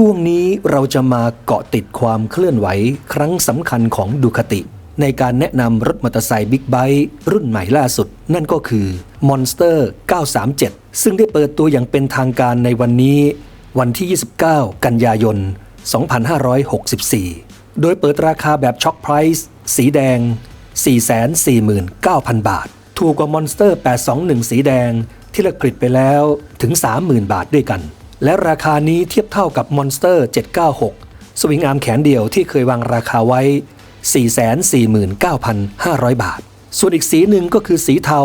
ช่วงนี้เราจะมาเกาะติดความเคลื่อนไหวครั้งสำคัญของดูคติ ในการแนะนำรถมอเตอร์ไซค์บิ๊กไบค์รุ่นใหม่ล่าสุด นั่นก็คือ Monster 937 ซึ่งได้เปิดตัวอย่างเป็นทางการในวันนี้ วันที่ 29 กันยายน 2564 โดยเปิดราคาแบบช็อคไพรส์สีแดง 449,000 บาท ถูกกว่า Monster 821 สีแดงที่ละกฤษไปแล้วถึง 30,000 บาทด้วยกัน และราคานี้เทียบเท่ากับ Monster 796 สวิงอาร์มแขนเดียวที่เคยวางราคาไว้ 449,500 บาท ส่วนอีกสีหนึ่งก็คือสีเทา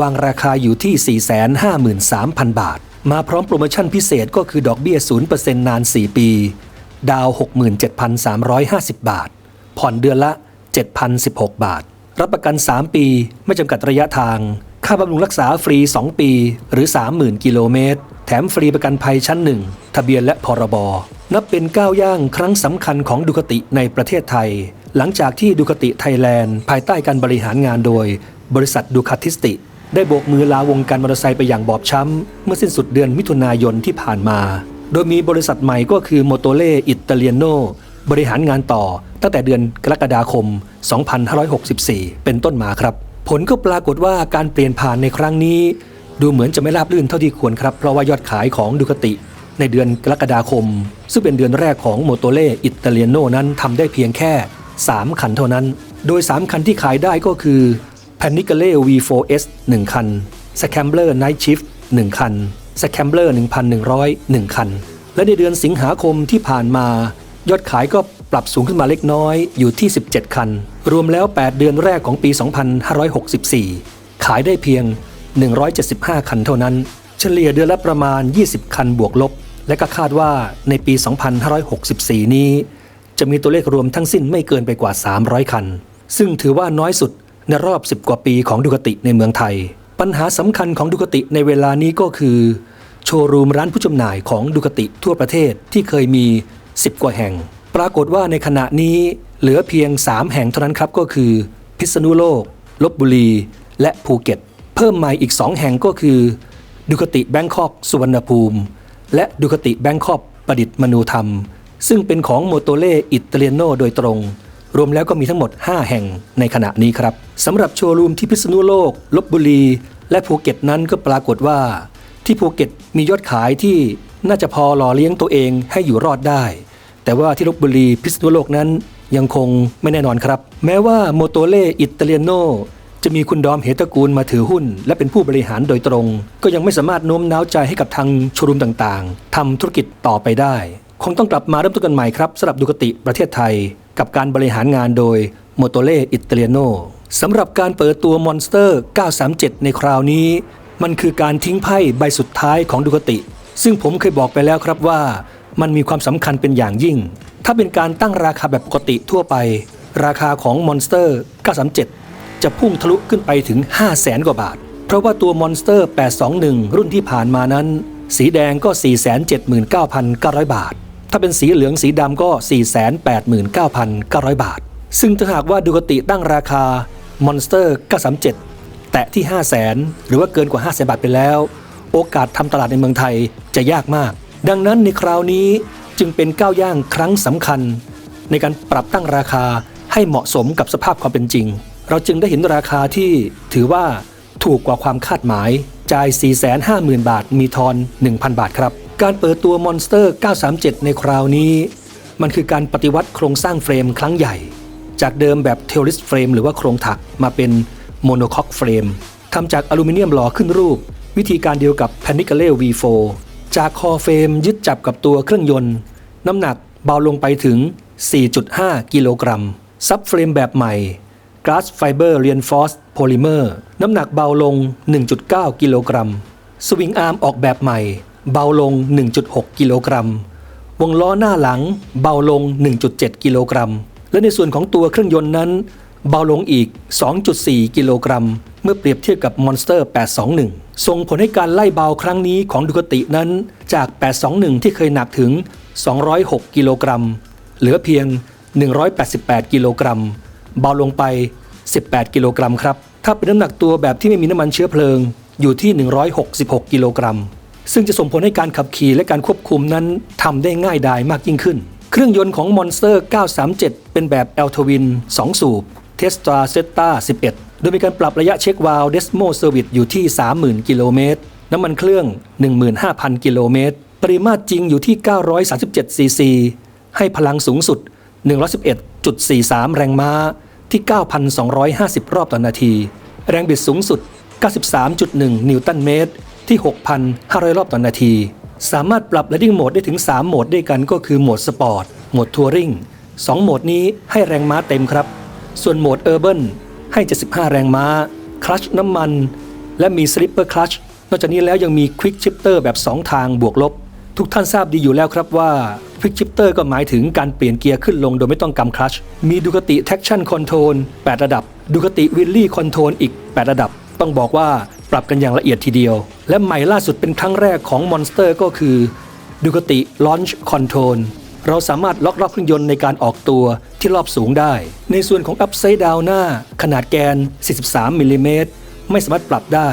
วางราคาอยู่ที่ 453,000 บาท มาพร้อมโปรโมชั่นพิเศษก็คือดอกเบี้ย 0%นาน 4 ปี ดาว 67,350 บาท ผ่อนเดือนละ 7,016 บาท รับประกัน 3 ปี ไม่จำกัดระยะทาง ค่าบำรุงรักษาฟรี 2 ปี หรือ 30,000 กิโลเมตร มฟรีประกันภัยชั้นหนึ่งทะเบียนและพรบ นับเป็นก้าวย่างครั้งสำคัญของดูคติในประเทศไทย หลังจากที่ดูคติไทยแลนด์ ภายใต้การบริหารงานโดย บริษัทดูคาติสติ ได้โบกมือลาวงการมอเตอร์ไซค์ไปอย่างบอบช้ำ เมื่อสิ้นสุดเดือนมิถุนายนที่ผ่านมา โดยมีบริษัทใหม่ก็คือโมโตเล่อิตาเลียโนบริหารงานต่อตั้งแต่เดือนกรกฎาคม 2564 เป็นต้นมาครับ ผลก็ปรากฏว่าการเปลี่ยนผ่านในครั้งนี้ ดูเหมือนจะไม่ราบรื่นเท่าที่ควรครับ เพราะว่ายอดขายของดูคติในเดือนกรกฎาคม ซึ่งเป็นเดือนแรกของโมโตเล่อิตาเลียโนนั้นทำได้เพียงแค่ 3 คันเท่านั้น โดย 3 คันที่ขายได้ก็คือ p a n i c a l e V4S 1 คัน Scrambler Night Shift 1 คัน Scrambler 1,100 1 คัน และในเดือนสิงหาคมที่ผ่านมา ยอดขายก็ปรับสูงขึ้นมาเล็กน้อยอยู่ที่ 17 คัน รวมแล้ว 8 เดือนแรกของปี 2564 ขายได้เพียง 175 คันเท่านั้น เฉลี่ยเดือนละประมาณ 20 คันบวกลบ และก็คาดว่าในปี 2564 นี้ จะมีตัวเลขรวมทั้งสิ้นไม่เกินไปกว่า 300 คัน ซึ่งถือว่าน้อยสุดในรอบ 10 กว่าปีของดูคติในเมืองไทย ปัญหาสำคัญของดูคติในเวลานี้ก็คือ โชว์รูมร้านผู้จำหน่ายของดูคติทั่วประเทศที่เคยมี 10 กว่าแห่ง ปรากฏว่าในขณะนี้เหลือเพียง 3 แห่งเท่านั้นครับก็คือ พิษณุโลก ลบบุรี และภูเก็ต พิ่มใหม่อีก 2 แห่งก็คือดูคติแบงคอกสุวรรณภูมิ และดูคติแบงคอกประดิษฐ์มนูธรรม ซึ่งเป็นของโมโตเล่อิตาเลียโนโดยตรง รวมแล้วก็มีทั้งหมด 5 แห่งในขณะนี้ครับสำหรับโชว์รูมที่พิษณุโลก ลบบุรี และภูเก็ตนั้นก็ปรากฏว่า ที่ภูเก็ตมียอดขายที่น่าจะพอหล่อเลี้ยงตัวเองให้อยู่รอดได้ แต่ว่าที่ลบบุรีพิษณุโลกนั้นยังคงไม่แน่นอนครับ แม้ว่าโมโตเล่อิตาเลียโน จะมีคุณดอมเหตระกูลมาถือหุ้น และเป็นผู้บริหารโดยตรง ก็ยังไม่สามารถโน้มน้าวใจให้กับทางโชรูมต่างๆทำธุรกิจต่อไปได้ คงต้องกลับมาเริ่มต้นกันใหม่ครับสำหรับดูกติประเทศไทย กับการบริหารงานโดยโมโตเล่อิตาเลียโนสำหรับการเปิดตัวมอนสเตอร์ 937 ในคราวนี้ มันคือการทิ้งไพ่ใบสุดท้ายของดูกติ ซึ่งผมเคยบอกไปแล้วครับว่า มันมีความสำคัญเป็นอย่างยิ่ง ถ้าเป็นการตั้งราคาแบบปกติทั่วไป ราคาของมอนสเตอร์ 937 จะพุ่งทะลุขึ้นไปถึง 5 0 0แสนกว่าบาท เพราะว่าตัวมอนสเตอร์ 821 รุ่นที่ผ่านมานั้น สีแดงก็ 479,900 บาท ถ้าเป็นสีเหลืองสีดำก็ 489,900 บาท ซึ่งถ้าหากว่าดูกติตั้งราคามอนสเตอร์937 แตะที่ 5 0 0แสนหรือว่าเกินกว่า 5 0 0แสนบาทไปแล้ว โอกาสทำตลาดในเมืองไทยจะยากมาก ดังนั้นในคราวนี้จึงเป็นก้าวย่างครั้งสำคัญ ในการปรับตั้งราคาให้เหมาะสมกับสภาพความเป็นจริง เราจึงได้เห็นราคาที่ถือว่าถูกกว่าความคาดหมาย จ่าย 450,000 บาท มีทอน 1,000 บาทครับ การเปิดตัว Monster 937 ในคราวนี้ มันคือการปฏิวัติโครงสร้างเฟรมครั้งใหญ่ จากเดิมแบบเทลลิสเฟรมหรือว่าโครงถักมาเป็นโมโนคอกเฟรมทำจากอลูมิเนียมหล่อขึ้นรูป วิธีการเดียวกับ p a n i c a l e V4 จากคอเฟรมยึดจับกับตัวเครื่องยนต์ น้ำหนักเบาลงไปถึง 4.5 กิโลกรัมซับเฟรมแบบใหม่ Glass Fiber Reinforced Polymer น้ำหนักเบาลง 1.9 กิโลกรัม สวิงอาร์มออกแบบใหม่ เบาลง 1.6 กิโลกรัม วงล้อหน้าหลังเบาลง 1.7 กิโลกรัม และในส่วนของตัวเครื่องยนต์นั้น เบาลงอีก 2.4 กิโลกรัม เมื่อเปรียบเทียบกับ Monster 821 ส่งผลให้การไล่เบาครั้งนี้ของดูคตินั้นจาก 821 ที่เคยหนักถึง 206 กิโลกรัม เหลือเพียง 188 กิโลกรัม เบาลงไป 18 กิโลกรัมครับ ถ้าเป็นน้ำหนักตัวแบบที่ไม่มีน้ำมันเชื้อเพลิงอยู่ที่ 166 กิโลกรัม ซึ่งจะส่งผลให้การขับขี่และการควบคุมนั้นทำได้ง่ายดายมากยิ่งขึ้น เครื่องยนต์ของ Monster 937 เป็นแบบ a l t o w i n 2 สูบ Tesla z e t a 11 โดยมีการปรับระยะเช็ควาล์ว Desmo Service อยู่ที่ 30,000 กิโลเมตร น้ำมันเครื่อง 15,000 กิโลเมตร ปริมาตรจริงอยู่ที่ 937 ซีซี ให้พลังสูงสุด 111.43 แรงม้าที่ 9,250 รอบต่อนาที แรงบิดสูงสุด 93.1 นิวตันเมตร ที่ 6,500 รอบต่อนาที สามารถปรับ Riding Mode ได้ถึง 3 โหมดด้วยกันก็คือโหมดสปอร์ต โหมดทัวริง2โหมดนี้ให้แรงม้าเต็มครับ ส่วนโหมดเออร์เบิให้ 75 แรงม้า คลัชน้ำมัน และมีสลิปเปอร์คลัชนอกจากนี้แล้วยังมีควิกชิปเตอร์แบบ 2 ทางบวกลบ ทุกท่านทราบดีอยู่แล้วครับว่าควิกชิปเตอร์ก็หมายถึงการเปลี่ยนเกียร์ขึ้นลงโดยไม่ต้องกำคลัช มีดูคติ Traction Control 8ระดับ ดูคติวิลลี่คอนโทรลอีก 8 ระดับ ต้องบอกว่าปรับกันอย่างละเอียดทีเดียว และใหม่ล่าสุดเป็นครั้งแรกของ Monster ก็คือดูคติ Launch Control เราสามารถล็อกรอบเครื่องยนต์ในการออกตัวที่รอบสูงได้ ในส่วนของ Upside Down หน้า ขนาดแกน 43มิลลิเมตรไม่สามารถปรับได้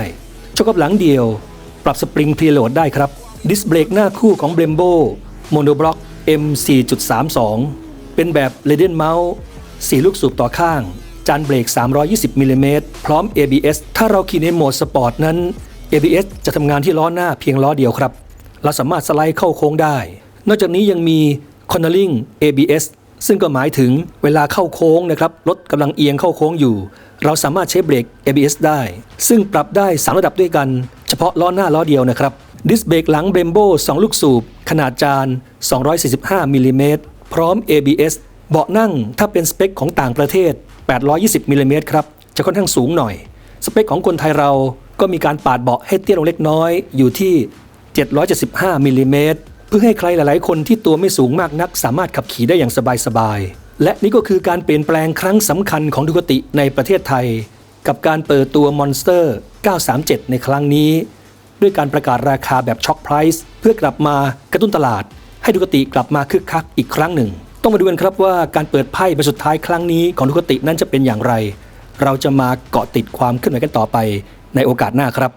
ช็อคกับหลังเดียว ปรับสปริงพ e โหลดได้ครับ ดิสเบรกหน้าคู่ของ Brembo Monoblock M4.32 เป็นแบบ r a d i a n Mount 4ลูกสูบต่อข้าง จานเบรก 320มิลลิเมตรพร้อม ABS ถ้าเราขี่ในโหมดสปอร์ตนั้น ABS จะทำงานที่ล้อหน้าเพียงล้อเดียวครับ เราสามารถสไลด์เข้าโค้งได้ นอกจากนี้ยังมี Cornering ABS ซึ่งก็หมายถึงเวลาเข้าโค้งนะครับรถกำลังเอียงเข้าโค้งอยู่ เราสามารถใช้เบรก ABS ได้ ซึ่งปรับได้ 3 ระดับด้วยกัน เฉพาะล้อหน้าล้อเดียวนะครับ ดิสเบรกหลัง Brembo 2ลูกสูบ ขนาดจาน 245มิลลิเมตรพร้อม ABS เบาะนั่งถ้าเป็นสเปคของต่างประเทศ 820มิลลิเมตรครับ จะค่อนข้างสูงหน่อย สเปคของคนไทยเราก็มีการปาดเบาะให้เตี้ยลงเล็กน้อยอยู่ที่ 775มิลลิเมตรเพื่อให้ใครหลายๆ คนที่ตัวไม่สูงมากนัก สามารถขับขี่ได้อย่างสบายๆ และนี่ก็คือการเปลี่ยนแปลงครั้งสำคัญของดูคติในประเทศไทย กับการเปิดตัว Monster 937 ในครั้งนี้ ด้วยการประกาศราคาแบบช็อคไพรส์เพื่อกลับมากระตุ้นตลาด ให้ดูคติกลับมาคึกคักอีกครั้งหนึ่ง ต้องมาดูกันครับว่าการเปิดไพ่ใบสุดท้ายครั้งนี้ของดูคตินั้นจะเป็นอย่างไร เราจะมาเกาะติดความเคลื่อนไหวกันต่อไปในโอกาสหน้าครับ